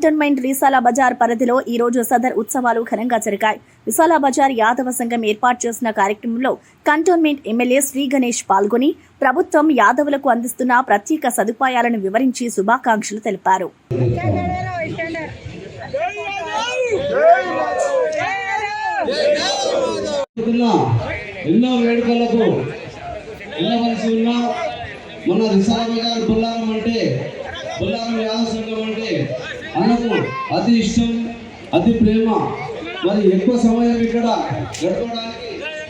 Cantonment రీసాల Bazar పరిధిలో ఈ రోజు సదర్ ఉత్సవాలు ఘనంగా జరిగాయి. విశాల బజార్ యాదవ సంఘం ఏర్పాటు చేసిన కార్యక్రమంలో కంటోన్మెంట్ ఎమ్మెల్యే శ్రీ గణేష్ పాల్గొని ప్రభుత్వం యాదవులకు అందిస్తున్న ప్రత్యేక సదుపాయాలను వివరించి శుభాకాంక్షలు తెలిపారు. ఎన్నో వేడుకలకు వెళ్ళవలసి రిసాల అంటే యాదవ సంఘం అన్నకు అతి ఇష్టం అతి ప్రేమ. మరి ఎక్కువ సమయం ఇక్కడ గడపడానికి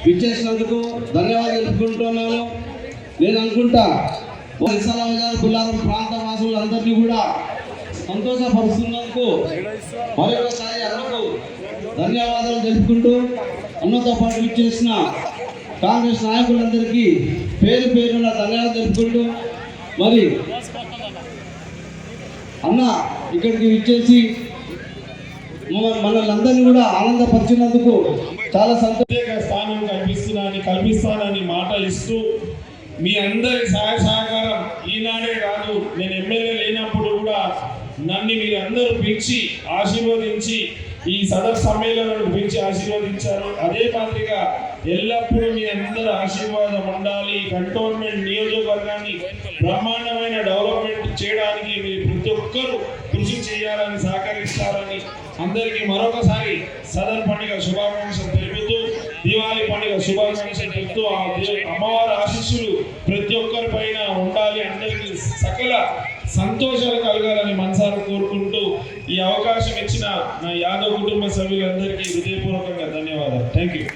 విచ్చేసినందుకు ధన్యవాదాలు తెలుపుకుంటున్నాను. నేను అనుకుంటా రిసాల గారు బొల్లారం ప్రాంత వాసులు అందరినీ కూడా సంతోషపరుస్తున్నందుకు మరొకసారి అన్నకు ధన్యవాదాలు తెలుపుకుంటూ అన్నతో పాటు ఇచ్చేసిన కాంగ్రెస్ నాయకులందరికీ పేరు పేరున ధన్యవాదాలు తెలుపుకుంటూ మరి అన్న ఇక్కడికి ఇచ్చేసి మన మనల్ని కూడా ఆనందపరిచినందుకు చాలా సంతోషంగా స్థానం కల్పిస్తున్నానని కల్పిస్తానని మాట ఇస్తూ మీ అందరి సహాయ సహకారం ఈనాడే కాదు నేను ఎమ్మెల్యే లేనప్పుడు కూడా నన్ను మీరు అందరూ పిలిచి ఆశీర్వదించి ఈ సదర్ సమ్మేళనాలు పిలిచి ఆశీర్వదించారు. అదే మాదిరిగా ఎల్లప్పుడూ మీ అందరి ఆశీర్వాదం ఉండాలి. కంటోన్మెంట్ నియోజకవర్గాన్ని బ్రహ్మాండమైన డెవలప్మెంట్ చేయడానికి మీరు ప్రతి ఒక్కరూ కృషి చేయాలని సహకరిస్తారని అందరికీ మరొకసారి సదర్ పండుగ శుభాకాంక్షలు తెలుపుతూ దీవాళి పండుగ శుభాకాంక్షలు తెలుపుతూ ఆ అమ్మవారి ఆశీస్సులు ప్రతి ఒక్కరి పైన ఉండాలి. అందరికీ సకల సంతోషాలు కలగాలని మనసారా కోరుకుంటూ ఈ అవకాశం ఇచ్చిన నా యాదవ్ కుటుంబ సభ్యులందరికీ హృదయపూర్వకంగా ధన్యవాదాలు. Thank you